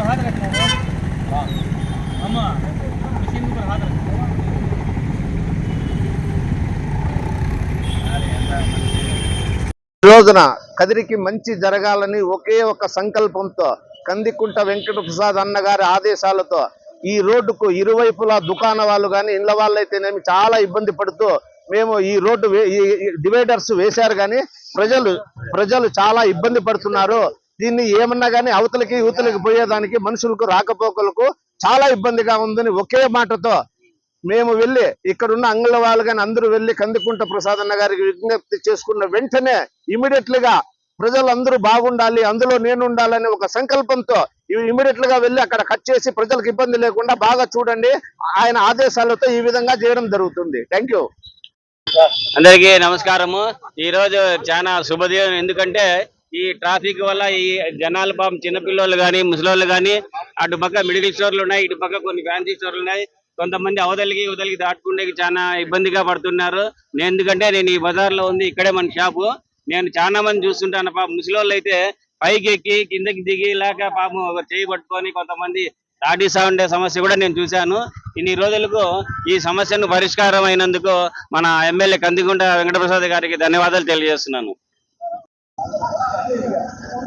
హాత machine హాత రోజున కదిరికి మంచి జరగాలని ఒకే ఒక సంకల్పంతో కందికుంట వెంకట ప్రసాద్ అన్నగారి ఆదేశాలతో ఈ రోడ్డుకు ఇరువైపులా దుకాణ వాళ్ళు కానీ ఇళ్ళ అయితేనేమి చాలా ఇబ్బంది పడుతూ మేము ఈ రోడ్డు డివైడర్స్ వేశారు కానీ ప్రజలు ప్రజలు చాలా ఇబ్బంది పడుతున్నారు. దీన్ని ఏమన్నా కానీ అవతలకి యువతలకి పోయేదానికి మనుషులకు రాకపోకలకు చాలా ఇబ్బందిగా ఉందని ఒకే మాటతో మేము వెళ్ళి ఇక్కడున్న అంగళ వాళ్ళు కానీ అందరూ వెళ్ళి కందికుంట ప్రసాద్ అన్న గారికి విజ్ఞప్తి చేసుకున్న వెంటనే ఇమీడియట్లుగా ప్రజలందరూ బాగుండాలి అందులో నేను ఉండాలని ఒక సంకల్పంతో ఇమీడియట్గా వెళ్ళి అక్కడ కట్ చేసి ప్రజలకు ఇబ్బంది లేకుండా బాగా చూడండి. ఆయన ఆదేశాలతో ఈ విధంగా చేయడం జరుగుతుంది. Thank you. అందరికీ నమస్కారము. ఈ రోజు చాలా శుభదినం ఎందుకంటే ఈ ట్రాఫిక్ వల్ల ఈ జనాలు పాపం చిన్నపిల్లలు కానీ ముసలోళ్ళు కానీ అటు పక్క మిడిల్ స్టోర్లు ఉన్నాయి ఇటు పక్క కొన్ని ఫ్యాన్సీ స్టోర్లు ఉన్నాయి. కొంతమంది అవతలికి ఇవతలికి దాటుకుండేకి చాలా ఇబ్బందిగా పడుతున్నారు. నేను ఎందుకంటే నేను ఈ బజార్లో ఉంది ఇక్కడే మన షాపు. నేను చాలా మంది చూస్తుంటాను. పాపం ముసలోళ్ళు అయితే పైకి ఎక్కి కిందకి దిగి ఇలాగ పాపం ఒక చేయి పట్టుకొని కొంతమంది దాటిస్తా ఉండే సమస్య కూడా నేను చూశాను. ఇన్ని రోజులకు ఈ సమస్యను పరిష్కారం అయినందుకు మన ఎమ్మెల్యే కందిగుంట వెంకటప్రసాద్ గారికి ధన్యవాదాలు తెలియజేస్తున్నాను.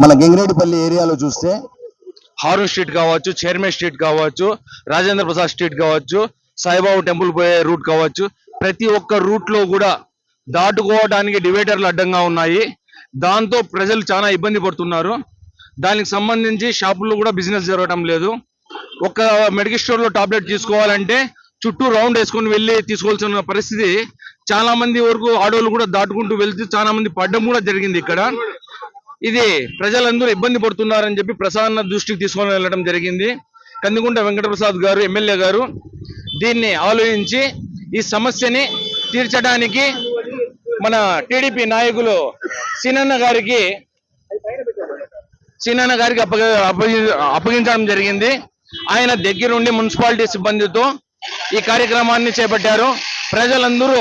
మన గంగిరెడ్డిపల్లి ఏరియాలో చూస్తే హారూన్ స్ట్రీట్ కావచ్చు చైర్మన్ స్ట్రీట్ కావచ్చు రాజేంద్ర ప్రసాద్ స్ట్రీట్ కావచ్చు సాయిబాబు టెంపుల్ పోయే రూట్ కావచ్చు. ప్రతి ఒక్క రూట్లో కూడా దాటుకోవడానికి డివైడర్లు అడ్డంగా ఉన్నాయి. దాంతో ప్రజలు చాలా ఇబ్బంది పడుతున్నారు. దానికి సంబంధించి షాపుల్లో కూడా బిజినెస్ జరగడం లేదు. ఒక మెడికల్ స్టోర్లో టాబ్లెట్ తీసుకోవాలంటే చుట్టూ రౌండ్ వేసుకొని వెళ్ళి తీసుకోవాల్సిన పరిస్థితి. చాలా మంది వరకు ఆడోళ్ళు కూడా దాటుకుంటూ వెళ్తూ చాలా మంది పడ్డం కూడా జరిగింది ఇక్కడ. ఇది ప్రజలందరూ ఇబ్బంది పడుతున్నారని చెప్పి ప్రసాద్ దృష్టికి తీసుకొని వెళ్ళడం జరిగింది. కందికుంట వెంకటప్రసాద్ గారు ఎమ్మెల్యే గారు దీన్ని ఆలోచించి ఈ సమస్యని తీర్చడానికి మన టీడీపీ నాయకులు సీనన్న గారికి సీనన్న గారికి అప్పగ అప్పగించడం జరిగింది. ఆయన దగ్గరుండి మున్సిపాలిటీ సిబ్బందితో ఈ కార్యక్రమాన్ని చేపట్టారు. ప్రజలందరూ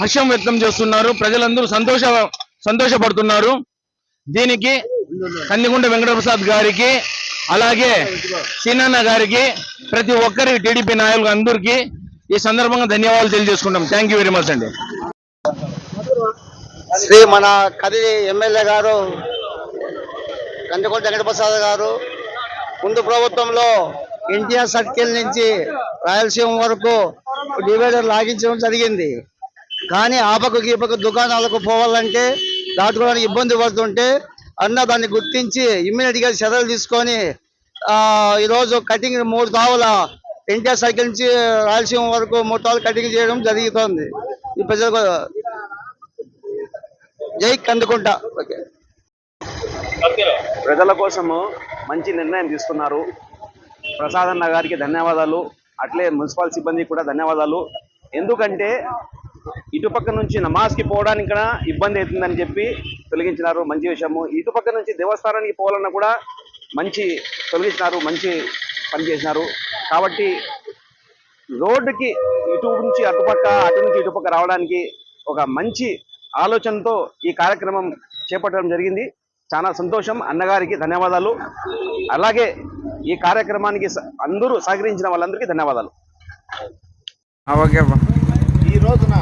హర్షం వ్యక్తం చేస్తున్నారు. ప్రజలందరూ సంతోష సంతోషపడుతున్నారు. దీనికి కందిగుంట వెంకటప్రసాద్ గారికి అలాగే సీనన్న గారికి ప్రతి ఒక్కరి టీడీపీ నాయకులు అందరికీ ఈ సందర్భంగా ధన్యవాదాలు తెలియజేసుకుంటాం థ్యాంక్ యూ వెరీ మచ్ అండి. శ్రీ మన కదిరి ఎమ్మెల్యే గారు కందికొండ వెంకటప్రసాద్ గారు ముందు ప్రభుత్వంలో ఎన్టీఆర్ సర్కిల్ నుంచి రాయలసీమ వరకు డివైడర్ లాగించడం జరిగింది. కానీ ఆపకు గీపకు దుకాణాలకు పోవాలంటే దాటుకోవడానికి ఇబ్బంది పడుతుంటే అన్న దాన్ని గుర్తించి ఇమ్మీడియట్గా చర్యలు తీసుకొని ఈరోజు కటింగ్ మూడు తావుల ఎన్టీఆర్ సర్కిల్ నుంచి రాయలసీమ వరకు మూడు తావులు కటింగ్ చేయడం జరుగుతోంది. ఈ ప్రజలకు జై కందుకుంటా. ఓకే. ప్రజల కోసము మంచి నిర్ణయం తీసుకున్నారు. ప్రసాదన్న గారికి ధన్యవాదాలు. అట్లే మున్సిపల్ సిబ్బందికి కూడా ధన్యవాదాలు. ఎందుకంటే ఇటుపక్క నుంచి నమాజ్కి పోవడానికి కూడా ఇబ్బంది అవుతుందని చెప్పి తొలగించినారు మంచి విషయము ఇటుపక్క నుంచి దేవస్థానానికి పోవాలన్నా కూడా మంచి తొలగించినారు మంచి పని చేసినారు. కాబట్టి రోడ్డుకి ఇటు నుంచి అటుపక్క అటు నుంచి ఇటుపక్క రావడానికి ఒక మంచి ఆలోచనతో ఈ కార్యక్రమం చేపట్టడం జరిగింది. చాలా సంతోషం. అన్నగారికి ధన్యవాదాలు. అలాగే ఈ కార్యక్రమానికి అందరూ సహకరించిన వాళ్ళందరికీ ధన్యవాదాలు. ఈ రోజున